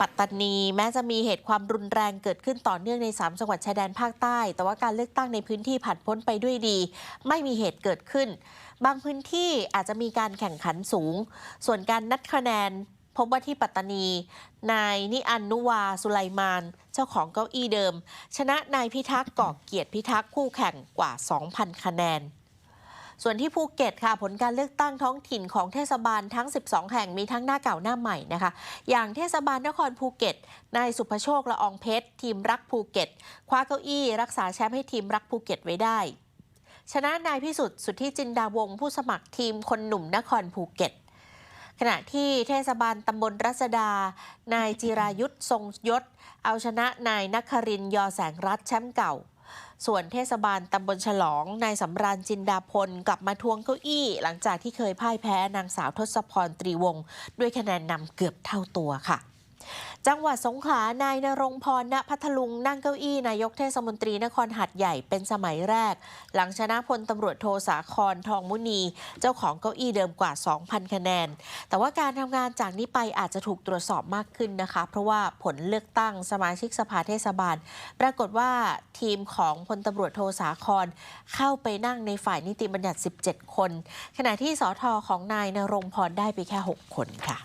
ปัตตานี แม้จะมีเหตุความรุนแรงเกิดขึ้นต่อเนื่องใน 3 จังหวัดชายแดนภาคใต้ แต่ว่าการเลือกตั้งในพื้นที่ผ่านพ้นไปด้วยดี ไม่มีเหตุเกิดขึ้น บางพื้นที่อาจจะมีการแข่งขันสูง ส่วนการนับคะแนนพบว่าที่ปัตตานี นายนิอันนุวา สุไลมาน เจ้าของเก้าอี้เดิม ชนะนายพิทักษ์ก่อเกียรติพิทักษ์คู่แข่งกว่า 2,000 คะแนน ส่วนที่ภูเก็ตค่ะ ผลการเลือกตั้งท้องถิ่นของเทศบาลทั้ง 12 แห่งมีทั้งหน้าเก่าหน้าใหม่นะคะ อย่างเทศบาลนครภูเก็ตนายสุภโชคละอองเพชร ทีมรักภูเก็ต คว้าเก้าอี้ รักษาแชมป์ให้ทีมรักภูเก็ตไว้ได้ ชนะนายพิสุทธิ์สุทธิจินดาวงผู้สมัครทีมคนหนุ่มนครภูเก็ตขณะที่เทศบาลตำบลรัศดา นายจิรายุทธทรงยศ เอาชนะนายนักครินยอแสงรัฐแชมป์เก่า ส่วนเทศบาลตำบลฉลองนายสำราญจินดาพลกลับมาทวงเก้าอี้ หลังจากที่เคยพ่ายแพ้นางสาวทศพรตรีวงศ์ด้วยคะแนนนำเกือบเท่าตัวค่ะ จังหวัดสงขลานายนรงพรณพัทลุงนั่งเก้าอี้นายกเทศมนตรีนครหัดใหญ่เป็นสมัยแรก หลังชนะพลตำรวจโทสาครทองมุนี เจ้าของเก้าอี้เดิมกว่า 2,000 คะแนน แต่ว่าการทำงานจากนี้ไปอาจจะถูกตรวจสอบมากขึ้นนะคะ เพราะว่าผลเลือกตั้งสมาชิกสภาเทศบาล ปรากฏว่าทีมของพลตำรวจโทสาครเข้าไปนั่งในฝ่ายนิติบัญญัติ 17 คน ขณะที่สอทอของนายนรงพรได้ไปแค่ 6 คนค่ะ